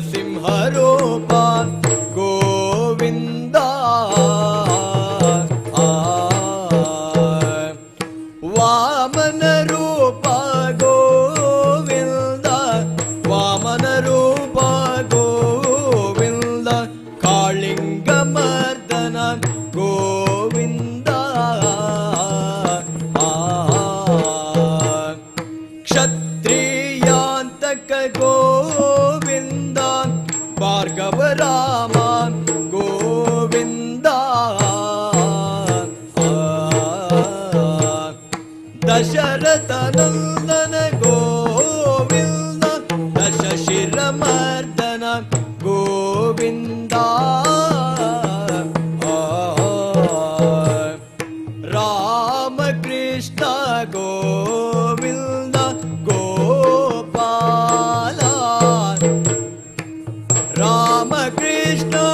നരസിംഹരൂപ ഗോവിന്ദ. വാമനരൂപ ഗോവിന്ദ വാമനരൂപ ഗോവിന്ദ കാളിംഗമർദ്ദന ഗോവിന്ദ. ക്ഷത്രിയാന്തക ഗോ ഭാർഗവരാമ ഗോവിന്ദ ദശരഥനന്ദന ഗോവിന്ദ ദശശിരമർദ്ദന ഗോവിന്ദ രാമകൃഷ്ണ ഗോവിന്ദ रामकृष्ण।